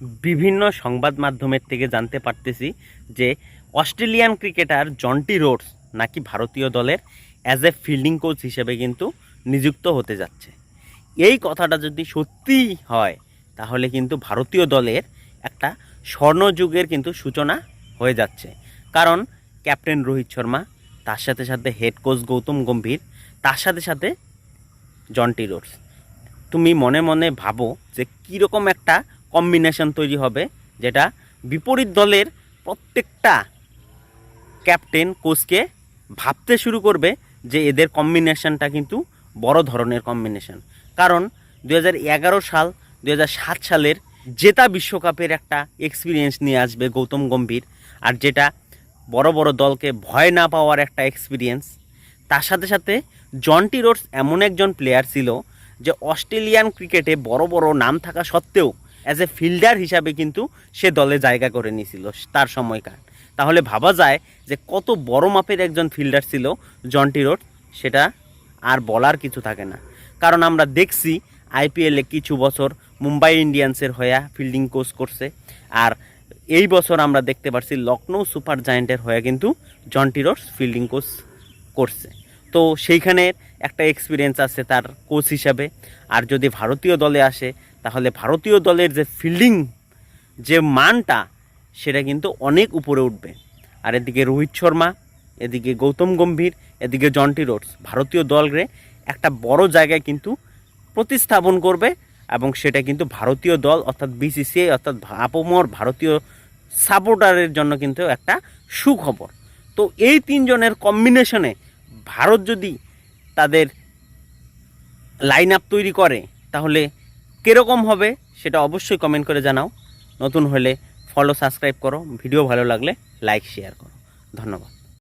বিভিন্ন সংবাদ মাধ্যমের থেকে জানতে পারতেছি যে অস্ট্রেলিয়ান ক্রিকেটার জন্টি রোডস নাকি ভারতীয় দলের অ্যাজ এ ফিল্ডিং কোচ হিসেবে কিন্তু নিযুক্ত হতে যাচ্ছে। এই কথাটা যদি সত্যিই হয়, তাহলে কিন্তু ভারতীয় দলের একটা স্বর্ণযুগের কিন্তু সূচনা হয়ে যাচ্ছে। কারণ ক্যাপ্টেন রোহিত শর্মা, তার সাথে সাথে হেড কোচ গৌতম গম্ভীর, তার সাথে সাথে জন্টি রোডস। তুমি মনে মনে ভাবো যে কীরকম একটা কম্বিনেশন তৈরি হবে, যেটা বিপরীত দলের প্রত্যেকটা ক্যাপ্টেন কোচকে ভাবতে শুরু করবে যে এদের কম্বিনেশনটা কিন্তু বড় ধরনের কম্বিনেশন কারণ দু হাজার এগারো সাল দু হাজার সাত সালের জেতা বিশ্বকাপের একটা এক্সপিরিয়েন্স নিয়ে আসবে গৌতম গম্ভীর, আর যেটা বড় বড় দলকে ভয় না পাওয়ার একটা এক্সপিরিয়েন্স তার সাথে সাথে জন্টি রোডস এমন একজন প্লেয়ার ছিল যে অস্ট্রেলিয়ান ক্রিকেটে বড় বড় নাম থাকা সত্ত্বেও অ্যাজ এ ফিল্ডার হিসাবে কিন্তু সে দলে জায়গা করে নিয়েছিল তার সময়কার। তাহলে ভাবা যায় যে কত বড় মাপের একজন ফিল্ডার ছিল জন্টি রোড সেটা আর বলার কিছু থাকে না। কারণ আমরা দেখছি আইপিএলে কিছু বছর মুম্বাই ইন্ডিয়ান্সের হয়ে ফিল্ডিং কোচ করছে, আর এই বছর আমরা দেখতে পাচ্ছি লখনৌ সুপার জায়েন্টের হয়ে কিন্তু জন্টি রোডস ফিল্ডিং কোচ করছে। তো সেইখানের একটা এক্সপিরিয়েন্স আছে তার কোচ হিসাবে। আর যদি ভারতীয় দলে আসে তাহলে ভারতীয় দলের যে ফিল্ডিং যে মানটা, সেটা কিন্তু অনেক উপরে উঠবে। আর এদিকে রোহিত শর্মা, এদিকে গৌতম গম্ভীর, এদিকে জন্টি রোডস ভারতীয় দলরে একটা বড় জায়গায় কিন্তু প্রতিস্থাপন করবে এবং সেটা কিন্তু ভারতীয় দল, অর্থাৎ বিসিসিআই অর্থাৎ আপমর ভারতীয় সাপোর্টারের জন্য কিন্তু একটা সুখবর। তো এই তিনজনের কম্বিনেশনে ভারত যদি তাদের লাইন আপ তৈরি করে, তাহলে কীরকম হবে সেটা অবশ্যই কমেন্ট করে জানাও। নতুন হলে ফলো সাবস্ক্রাইব করো। ভিডিও ভালো লাগলে লাইক শেয়ার করো। ধন্যবাদ।